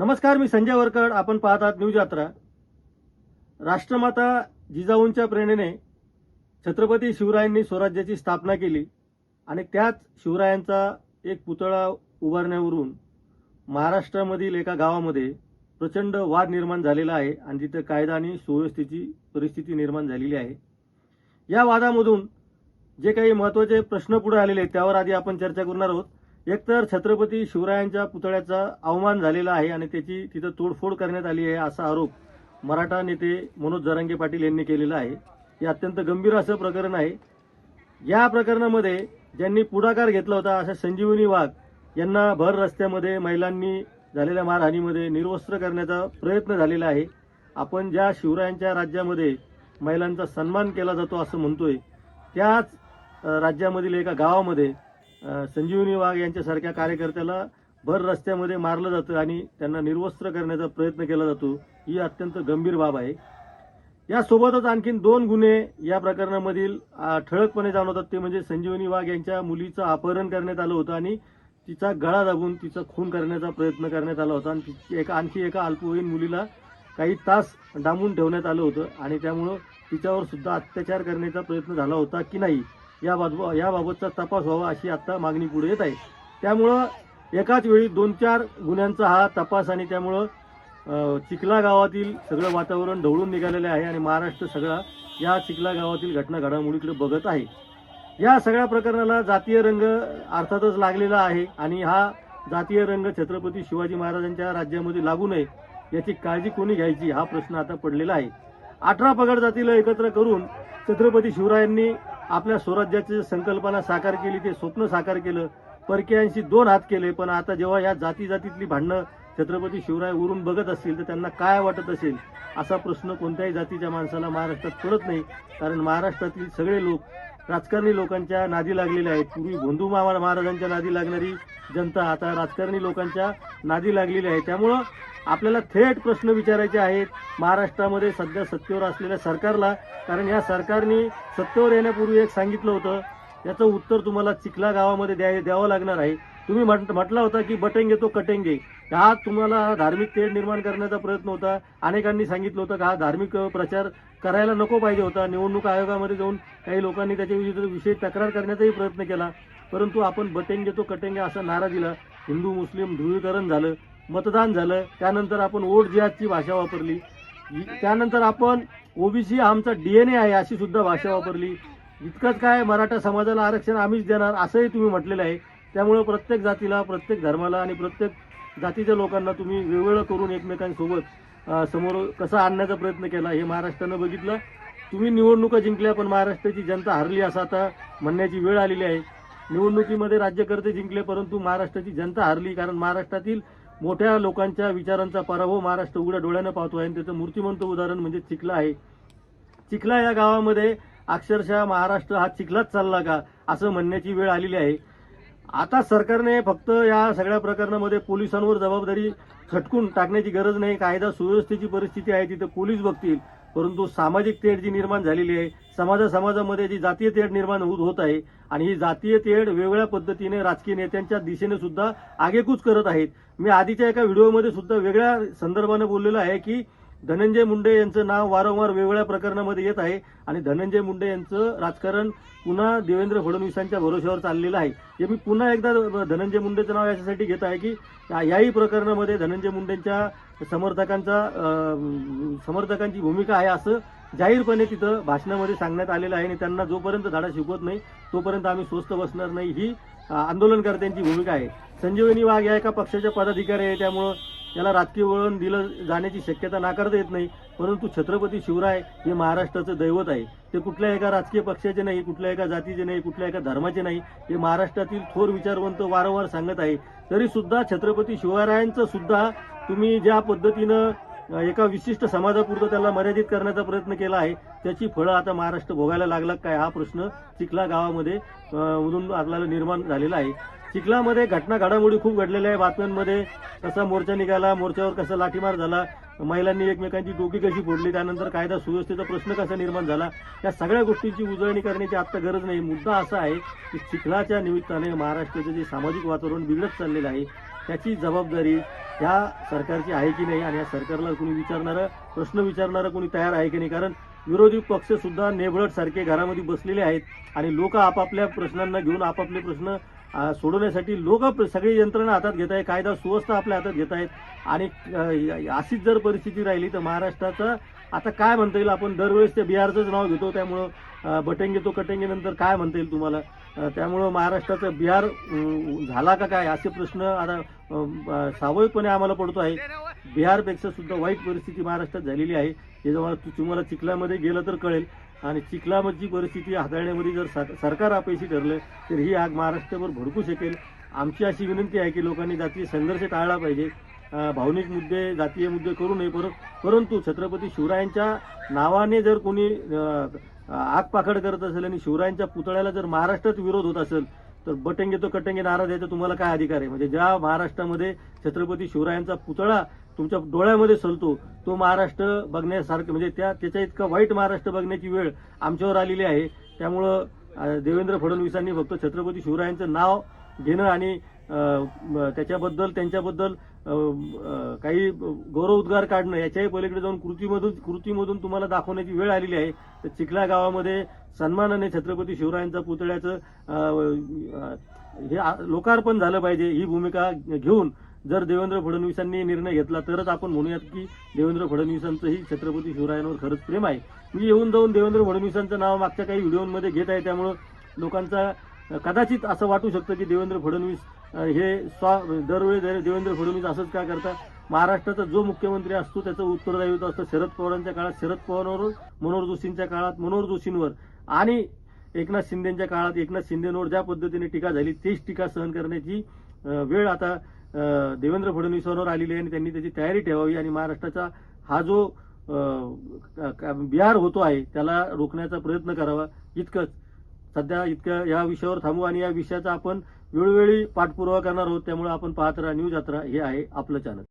नमस्कार मी संजय वरकड. आपण पाहत आहात न्यूज यात्रा. राष्ट्रमाता जिजाऊंच्या प्रेरणेने छत्रपती शिवरायांनी स्वराज्याची स्थापना केली आणि त्याच शिवरायांचा एक पुतळा उभारण्यावरून महाराष्ट्रामधील एका गावामध्ये प्रचंड वाद निर्माण झालेला आहे आणि तिथं कायदा आणि सुव्यवस्थेची परिस्थिती निर्माण झालेली आहे. या वादामधून जे काही महत्त्वाचे प्रश्न पुढे आलेले आहेत त्यावर आधी आपण चर्चा करणार आहोत. एकतर छत्रपती शिवरायांच्या पुतळ्याचा अवमान झालेला आहे आणि त्याची तिथं तोडफोड करण्यात आली आहे असा आरोप मराठा नेते मनोज जरांगे पाटील यांनी केलेला आहे. हे अत्यंत गंभीर असं प्रकरण आहे. या प्रकरणामध्ये ज्यांनी पुढाकार घेतला होता अशा संजीवनी वाघ यांना भर रस्त्यामध्ये महिलांनी झालेल्या मारहाणीमध्ये निर्वस्त्र करण्याचा प्रयत्न झालेला आहे. आपण ज्या शिवरायांच्या राज्यामध्ये महिलांचा सन्मान केला जातो असं म्हणतोय त्याच राज्यामधील एका गावामध्ये संजीवनी वाघ यांच्यासारख्या कार्यकर्त्याला भर रस्त्यामध्ये मारलं जातं आणि त्यांना निर्वस्त्र करण्याचा प्रयत्न केला जातो ही अत्यंत गंभीर बाब आहे. यासोबतच आणखीन दोन गुन्हे या प्रकरणामधील ठळकपणे जाणवतात. ते म्हणजे संजीवनी वाघ यांच्या मुलीचं अपहरण करण्यात आलं होतं आणि तिचा गळा दाबून तिचा खून करण्याचा प्रयत्न करण्यात आला होता. आणि तिची एका आणखी एका अल्पवयीन मुलीला काही तास डांबून ठेवण्यात आलं होतं आणि त्यामुळं तिच्यावर सुद्धा अत्याचार करण्याचा प्रयत्न झाला होता की नाही? या बाजू याबाबतचा तपास व्हावा अशी आता मागणी पुढे येत आहे. त्यामुळं एकाच वेळी दोन चार गुन्ह्यांचा हा तपास आणि त्यामुळं चिखला गावातील सगळं वातावरण ढवळून निघालेलं आहे आणि महाराष्ट्र सगळा या चिखला गावातील घटना घडामोडीकडे बघत आहे. या सगळ्या प्रकरणाला जातीय रंग अर्थातच लागलेला आहे आणि हा जातीय रंग छत्रपती शिवाजी महाराजांच्या राज्यामध्ये लागू नये याची काळजी कोणी घ्यायची हा प्रश्न आता पडलेला आहे. अठरा पगड जातीला एकत्र करून छत्रपती शिवरायांनी आपल्या स्वराज्याची संकल्पना साकार केली ते स्वप्न साकार केलं. परकीयांशी दोन हात केले पण आता जेव्हा या जाती जातीतली भांडणं छत्रपती शिवराय उरून बघत असतील तर त्यांना काय वाटत असेल? असा प्रश्न कोणत्याही जातीच्या माणसाला महाराष्ट्रात पडत नाही. कारण महाराष्ट्रातील सगळे लोक राजकारणी लोकांच्या नादी लागलेल्या आहेत. पूर्वी भोंदू मामा महाराजांच्या नादी लागणारी जनता आता राजकारणी लोकांच्या नादी लागलेली आहे. त्यामुळं आपल्याला थेट प्रश्न विचारायचे आहेत. महाराष्ट्रामध्ये सध्या सत्तेवर असलेल्या सरकारला कारण या सरकारने सत्तेवर येण्यापूर्वी एक सांगितलं होतं. याचं उत्तर तुम्हाला चिखला गावामध्ये द्याय द्यावं लागणार आहे. तुम्ही म्हट म्हटला होता की बटेंगे तो कटेंगे. हा तुम्हाला धार्मिक तेढ निर्माण करण्याचा प्रयत्न होता. अनेकांनी सांगितलं होतं का हा धार्मिक प्रचार करायला नको पाहिजे होता. निवडणूक आयोगामध्ये जाऊन काही लोकांनी त्याच्या विषयी तक्रार करण्याचाही प्रयत्न केला. परंतु आपण बटेंगे तो कटेंगे असा नारा दिला. हिंदू मुस्लिम ध्रुवीकरण झालं. मतदान झालं त्यानंतर आपण वोट जिहादची भाषा वापरली त्यानंतर आपण ओबीसी आमचा डीएनए आहे अशी सुद्धा भाषा वापरली. इतकंच काय मराठा समाजाला आरक्षण आम्हीच देणार असंही तुम्ही म्हटलेलं आहे. त्यामुळं प्रत्येक जातीला प्रत्येक धर्माला आणि प्रत्येक जातीच्या लोकांना तुम्ही वेगवेगळं करून एकमेकांसोबत समोर कसा आणण्याचा प्रयत्न केला हे महाराष्ट्रानं बघितलं. तुम्ही निवडणुका जिंकल्या पण महाराष्ट्राची जनता हरली असं आता म्हणण्याची वेळ आलेली आहे. निवडणुकीमध्ये राज्यकर्ते जिंकले परंतु महाराष्ट्राची जनता हरली कारण महाराष्ट्रातील मोठ्या लोकांच्या विचारांचा पराभव महाराष्ट्र उघड्या डोळ्यानं पाहतो आहे आणि त्याचं मूर्तिमंत उदाहरण म्हणजे चिखला आहे. चिखला या गावामध्ये अक्षरशः महाराष्ट्र हा चिखलाच चालला का असं म्हणण्याची वेळ आलेली आहे. आता सरकारने फक्त या सगळ्या प्रकरणामध्ये पोलिसांवर जबाबदारी झटकून टाकण्याची गरज नाही. कायदा सुव्यवस्थेची परिस्थिती आहे तिथे पोलीस बघतील. परंतु सामाजिक तेढ जी निर्माण झालेली आहे समाजा समाजामध्ये जी जातीय तेढ निर्माण होत होत आहे आणि ही जातीय तेढ वेगवेगळ्या पद्धतीने राजकीय नेत्यांच्या दिशेने सुद्धा आगेकूच करत आहेत. मी आधीच्या एका व्हिडिओमध्ये सुद्धा वेगळ्या संदर्भाने बोललेलो आहे की धनंजय मुंडे यांचं नाव वारंवार वेगवेगळ्या प्रकरणामध्ये येत आहे आणि धनंजय मुंडे यांचं राजकारण पुन्हा देवेंद्र फडणवीसांच्या भरोश्यावर चाललेलं आहे. हे मी पुन्हा एकदा धनंजय मुंडेचं नाव याच्यासाठी घेत आहे की याही प्रकरणामध्ये धनंजय मुंडेंच्या समर्थकांचा समर्थकांची भूमिका आहे असं जाहीरपणे तिथं भाषणामध्ये सांगण्यात आलेलं आहे आणि त्यांना जोपर्यंत धाडा शिकवत नाही तोपर्यंत आम्ही स्वस्त बसणार नाही ही आंदोलनकर्त्यांची भूमिका आहे. संजीवनी वाघ या एका पक्षाच्या पदाधिकारी आहे त्यामुळं याला राजकीय वळण दिलं जाण्याची शक्यता नाकारता येत नाही परंतु छत्रपती शिवराय हे महाराष्ट्राचं दैवत आहे. ते कुठल्या एका राजकीय पक्षाचे नाही कुठल्या एका जातीचे नाही कुठल्या एका धर्माचे नाही हे महाराष्ट्रातील थोर विचारवंत वारंवार सांगत आहे. तरी सुद्धा छत्रपती शिवरायांचं सुद्धा तुम्ही ज्या पद्धतीनं एका विशिष्ट समाजापुरतं त्याला मर्यादित करण्याचा प्रयत्न केला आहे त्याची फळं आता महाराष्ट्र भोगायला लागला काय? हा प्रश्न चिखला गावामध्ये मधून आपल्याला निर्माण झालेला आहे. चिखलामध्ये घटना घडामोडी खूप घडलेल्या आहे बातम्यांमध्ये. कसा मोर्चा निघाला मोर्चावर कसा लाठीमार झाला महिलांनी एकमेकांची डोकी कशी फोडली त्यानंतर कायदा सुव्यवस्थेचा प्रश्न कसा निर्माण झाला या सगळ्या गोष्टींची उजळणी करण्याची आत्ता गरज नाही. मुद्दा असा आहे की चिखलाच्या निमित्ताने महाराष्ट्राचं जे सामाजिक वातावरण बिघडत चाललेलं आहे त्याची जबाबदारी ह्या सरकारची आहे की नाही? आणि या सरकारला कोणी विचारणारं प्रश्न विचारणारं कोणी तयार आहे की नाही? कारण विरोधी पक्ष सुद्धा नेबळट सारखे घरामध्ये बसलेले आहेत आणि लोक आपापल्या प्रश्नांना घेऊन आपापले प्रश्न सोडवण्यासाठी लोक सगळी यंत्रणा हातात घेत आहे कायदा सुव्यवस्था आपल्या हातात घेत आहेत. आणि अशीच जर परिस्थिती राहिली तर महाराष्ट्राचं आता काय म्हणता येईल आपण? दरवेळेस ते बिहारचंच नाव घेतो त्यामुळं अ, बटेंगे तो कटेंगे नंतर काय म्हणता येईल तुम्हाला? त्यामुळं महाराष्ट्राचं बिहार झाला का काय? असे प्रश्न आता स्वाभाविकपणे आम्हाला पडतो आहे. बिहारपेक्षा सुद्धा वाईट परिस्थिती महाराष्ट्रात झालेली आहे. हे जेव्हा तुम्हाला चिखलामध्ये गेलं तर कळेल. आणि चिखलामधची परिस्थिती हाताळण्यामध्ये जर सरकार अपयशी ठरलं तर ही आग महाराष्ट्रभर भडकू शकेल. आमची अशी विनंती आहे की लोकांनी जातीय संघर्ष टाळला पाहिजे. भावनिक मुद्दे जातीय मुद्दे करू नये पर परंतु छत्रपती शिवरायांच्या नावाने जर कोणी अ, आग पाखड करत असेल आणि शिवरायांच्या पुतळ्याला जर महाराष्ट्रात विरोध होत असेल तर बटंगे तो कटंगे नारा द्यायचा तुम्हाला काय अधिकार आहे? म्हणजे ज्या महाराष्ट्रामध्ये छत्रपती शिवरायांचा पुतळा तुमच्या डोळ्यामध्ये सलतो तो महाराष्ट्र बघण्यासारखं म्हणजे त्या त्याच्या इतका वाईट महाराष्ट्र बघण्याची वेळ आमच्यावर आलेली आहे. त्यामुळं देवेंद्र फडणवीसांनी फक्त छत्रपती शिवरायांचं नाव घेणं आणि त्याच्याबद्दल त्यांच्याबद्दल काही गौरव उद्गार काढणं याच्याही पलीकडे जाऊन कृतीमधून कृतीमधून तुम्हाला दाखवण्याची वेळ आलेली आहे. तर चिखला गावामध्ये सन्मानाने छत्रपती शिवरायांचा पुतळ्याचं हे लोकार्पण झालं पाहिजे ही भूमिका घेऊन जर देवेंद्र फडणवीसांनी निर्णय घेतला तरच आपण म्हणूयात की देवेंद्र फडणवीसांचंही छत्रपती शिवरायांवर खरंच प्रेम आहे. मी येऊन जाऊन देवेंद्र फडणवीसांचं नाव मागच्या काही व्हिडिओमध्ये घेत आहे त्यामुळं लोकांचा कदाचित असं वाटू शकतं की देवेंद्र फडणवीस हे स्वा दरवेळी देवेंद्र फडणवीस असंच का करता महाराष्ट्राचा जो मुख्यमंत्री असतो त्याचं उत्तरदायित्व असतं शरद पवारांच्या काळात. शरद पवारांवर मनोहर जोशींच्या काळात मनोहर जोशींवर. आणि एकनाथ शिंदेच्या काळात एकनाथ शिंदेंवर ज्या पद्धतीने टीका झाली तीच टीका सहन करण्याची वेळ आता देवेंद्र फडणवीसांवर आलेली आहे आणि त्यांनी त्याची तयारी ठेवावी. आणि महाराष्ट्राचा हा जो बिहार होतो आहे त्याला रोखण्याचा प्रयत्न करावा. इतकंच. सध्या इतकं या विषयावर थांबू आणि या विषयाचा आपण वेळोवेळी पाठपुरावा करणार आहोत त्यामुळे आपण पाहत राहा न्यूज यात्रा हे आहे आपलं चॅनल.